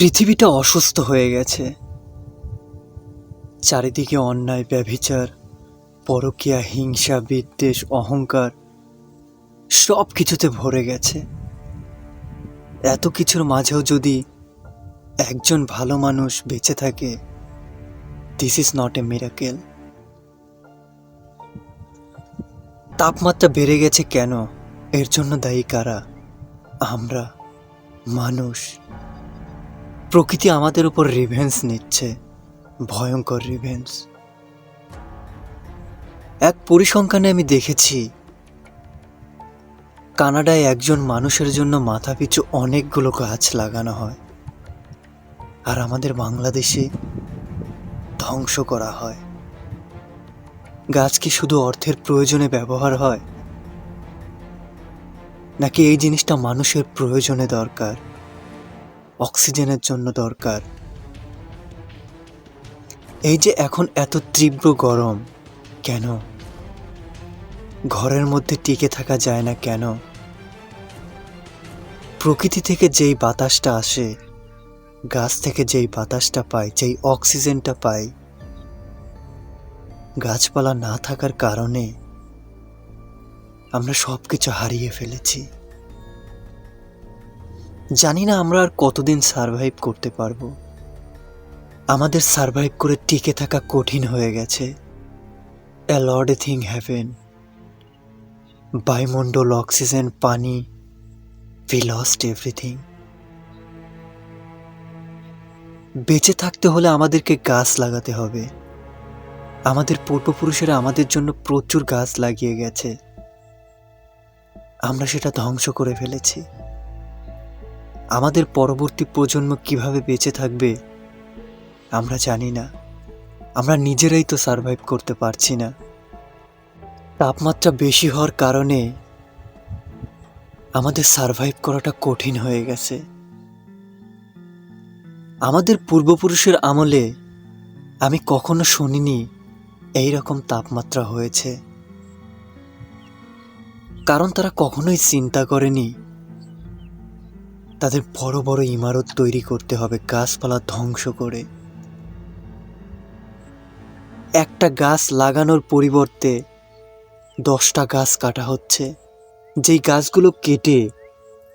পৃথিবীটা অসুস্থ হয়ে গেছে। চারিদিকে অন্যায়, ব্যভিচার, পরকীয়া, হিংসা, বিদ্বেষ, অহংকার সব কিছুতে ভরে গেছে। এত কিছুর মাঝেও যদি একজন ভালো মানুষ বেঁচে থাকে this is not a miracle তাপমাত্রা বেড়ে গেছে কেন? এর জন্য দায়ী কারা? আমরা? মানুষ? প্রকৃতি আমাদের উপর রিভেন্স নিচ্ছে। ভয়ঙ্কর রিভেন্স এক পরিসংখ্যানে আমি দেখেছি, কানাডায় একজন মানুষের জন্য মাথাপিছু অনেকগুলো গাছ লাগানো হয় আর আমাদের বাংলাদেশে ধ্বংস করা হয়। গাছ কি শুধু অর্থের প্রয়োজনে ব্যবহার হয়? নাকি এই জিনিসটা মানুষের প্রয়োজনে দরকার? অক্সিজেনের জন্য দরকার। এই যে এখন এত তীব্র গরম, কেন? ঘরের মধ্যে টিকে থাকা যায় না কেন? প্রকৃতি থেকে যেই বাতাসটা আসে, গাছ থেকে যেই বাতাসটা পাই, যেই অক্সিজেনটা পাই, গাছপালা না থাকার কারণে আমরা সব কিছু হারিয়ে ফেলেছি। জানি না আমরা আর কতদিন সারভাইভ করতে পারব। আমাদের সারভাইভ করে টিকে থাকা কঠিন হয়ে গেছে। এ এ থিং হ্যাভেন বায়ুমণ্ডল, অক্সিজেন, পানি উই লস্ট এভরিথিং বেঁচে থাকতে হলে আমাদেরকে গাছ লাগাতে হবে। আমাদের পূর্বপুরুষেরা আমাদের জন্য প্রচুর গাছ লাগিয়ে গেছে। আমরা সেটা ধ্বংস করে ফেলেছি। আমাদের পরবর্তী প্রজন্ম কীভাবে বেঁচে থাকবে, আমরা জানি না। আমরা নিজেরাই তো সার্ভাইভ করতে পারছি না। তাপমাত্রা বেশি হওয়ার কারণে আমাদের সার্ভাইভ করাটা কঠিন হয়ে গেছে। আমাদের পূর্বপুরুষের আমলে আমি কখনো শুনিনি এই রকম তাপমাত্রা হয়েছে। কারণ তারা কখনোই চিন্তা করেনি তাদের বড় বড় ইমারত তৈরি করতে হবে গাছপালা ধ্বংস করে। একটা গাছ লাগানোর পরিবর্তে দশটা গাছ কাটা হচ্ছে। যেই গাছগুলো কেটে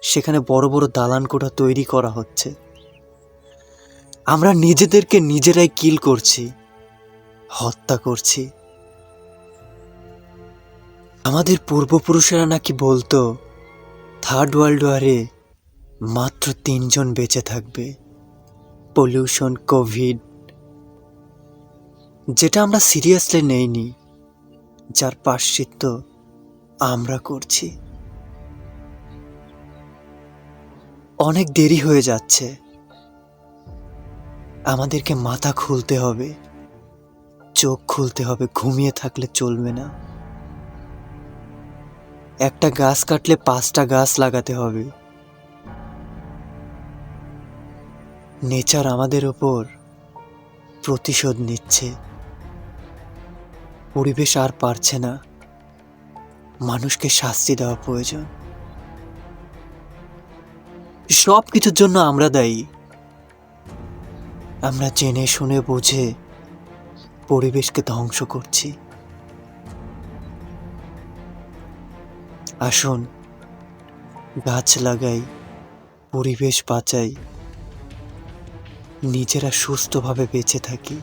সেখানে বড় বড় দালান কোঠা তৈরি করা হচ্ছে। আমরা নিজেদেরকে নিজেরাই কিল করছি, হত্যা করছি। আমাদের পূর্বপুরুষেরা নাকি বলতো, থার্ড ওয়ার্ল্ড ওয়ারে মাত্র তিনজন বেঁচে থাকবে। পলিউশন কোভিড যেটা আমরা সিরিয়াসলি নেইনি, যার পাশ্চিত্য আমরা করছি। অনেক দেরি হয়ে যাচ্ছে। আমাদেরকে মাথা খুলতে হবে। চোখ খুলতে হবে, ঘুমিয়ে থাকলে চলবে না। একটা গাছ কাটলে পাঁচটা গাছ লাগাতে হবে। নেচার আমাদের ওপর প্রতিশোধ নিচ্ছে। পরিবেশ আর পারছে না। মানুষকে শাস্তি দেওয়া প্রয়োজন। সব কিছুর জন্য আমরা দায়ী। আমরা জেনে শুনে বুঝে পরিবেশকে ধ্বংস করছি। আসুন গাছ লাগাই, পরিবেশ বাঁচাই। নিজেরা সুস্থভাবে বেঁচে থাকি।